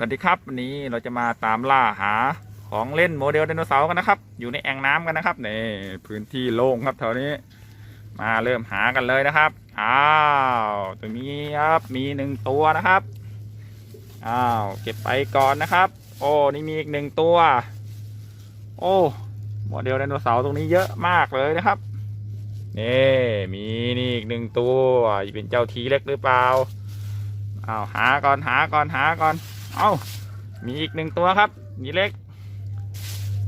สวัสดีครับวันนี้เราจะมาตามล่าหาของเล่นโมเดลไดโนเสาร์กันนะครับ อยู่ในแอ่งน้ำกันนะครับนี่พื้นที่โล่งครับแถวนี้ มาเริ่มหากันเลยนะครับอ้าวตรงนี้ครับมีหนึ่งตัวนะครับอ้าวเก็บไปก่อนนะครับ โอ้นี่มีอีกหนึ่งตัว โอ้โมเดลไดโนเสาร์ตรงนี้เยอะมากเลยนะครับนี่มีนี่อีกหนึ่งตัวจะเป็นเจ้าทีเล็กหรือเปล่าอ้าวหาก่อนหาก่อนหาก่อน เอ้ามีอีกหนึ่งตัวครับ มีเล็ก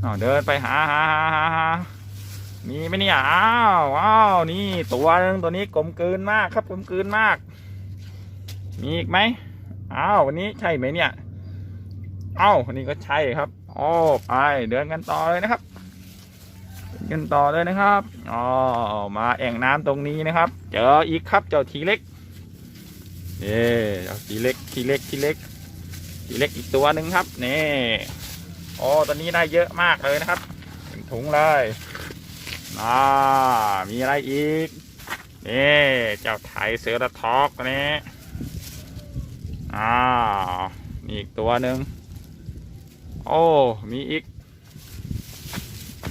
อ้าเดินไปหาหาหาหาหามีไหมเนี่ยอ้าวอ้าวนี่ตัวหนึงตัวนี้กลมกลืนมากครับกลมกลืนมาก มีอีกไหมอ้าววันนี้ใช่ไหมเนี่ยเอ้าวันนี้ก็ใช่ครับอ๋อไปเดินกันต่อเลยนะครับเดินกันต่อเลยนะครับอ๋อมาแอ่งน้ำตรงนี้นะครับ เจออีกครับเจ้าทีเล็กเย่เจ้าทีเล็กทีเล็กทีเล็ก ทีเล็กอีกตัวหนึ่งครับนี่โอ้ตอนนี้ได้เยอะมากเลยนะครับถึงถุงเลยอ่ามีอะไรอีกนี่เจ้าไทยเสือระทอกตัวนี้อ่ามีอีกตัวหนึ่งโอ้มีอีก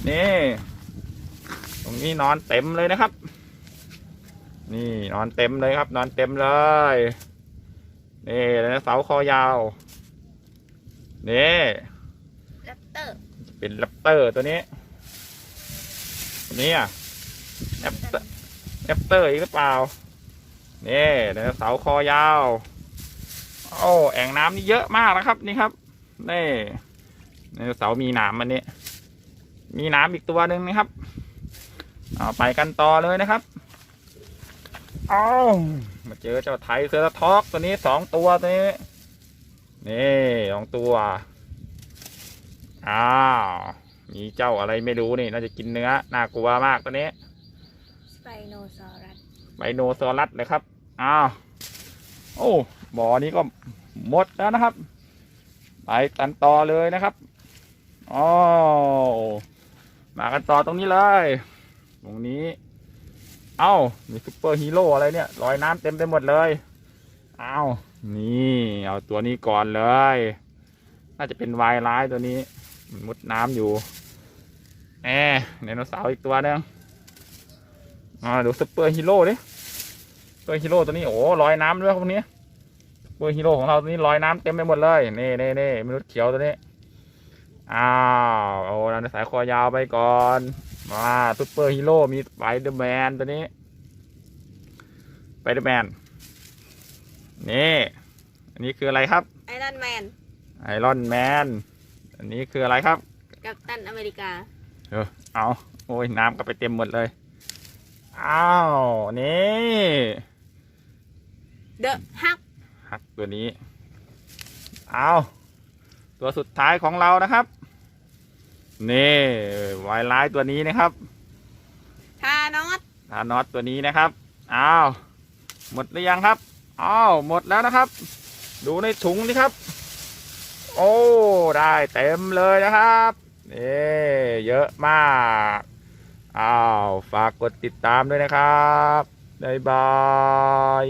นี่ตรงนี้นอนเต็มเลยนะครับ นี่นอนเต็มเลยครับ นอนเต็มเลยนี่แล้วเสาคอยาว นี่แรปเตอร์เป็นแรปเตอร์ตัวนี้ตัวนี้อะแรปเตอร์แรปเตอร์อีกหรือเปล่านี่ไดโนเสาร์คอยาวโอ้แอ่งน้ำนี่เยอะมากนะครับนี่ครับนี่ไดโนเสาร์มีหนามมันนี้มีหนามอีกตัวหนึ่งนะครับเอาไปกันต่อเลยนะครับเอามาเจอเจ้าไทยเซอร์ท็อกตัวนี้สองตัวตัวนี้ นี่สองตัว อ้าว มีเจ้าอะไรไม่รู้นี่ น่าจะกินเนื้อ น่ากลัวมากตัวนี้สไปโนซอรัสไบโนซอรัสเลยครับ อ้าว โอ้บ่อนี้ก็หมดแล้วนะครับ ไปกันต่อเลยนะครับอ๋อมากันต่อตรงนี้เลย ตรงนี้ เอ้า มีซุปเปอร์ฮีโร่อะไรเนี่ยลอยน้ำเต็มไปหมดเลยเอ้า นี่เอาตัวนี้ก่อนเลย น่าจะเป็นวายร้ายตัวนี้มันมุดน้ำอยู่แอบไดโนเสาร์อีกตัวหนึงอ่าดูซุปเปอร์ฮีโร่ดิซุปเปอร์ฮีโร่ตัวนี้โอ้ลอยน้ำด้วยครับนี้ซุปเปอร์ฮีโร่ของเราตัวนี้ลอยน้ำเต็มไปหมดเลยนี่นี่นี่มนุษย์เขียวตัวนี้อ้าวเอาเราสายคอยาวไปก่อนมาซุปเปอร์ฮีโร่มีสไปเดอร์แมนตัวนี้สไปเดอร์แมน นี่อันนี้คืออะไรครับไอรอนแมนไอรอนแมนอันนี้คืออะไรครับ กัปตันอเมริกา เออเอาโอ้ยน้ำก็ไปเต็มหมดเลยอ้าวนี่เดอะฮักหักตัวนี้เอาตัวสุดท้ายของเรานะครับ นี่วายร้ายตัวนี้นะครับทานอสทานอสตัวนี้นะครับอ้าวหมดหรือยังครับ อ้าวหมดแล้วนะครับ ดูในถุงนี่ครับ โอ้ ได้เต็มเลยนะครับนี่เยอะมากอ้าวฝากกดติดตามด้วยนะครับบ๊ายบาย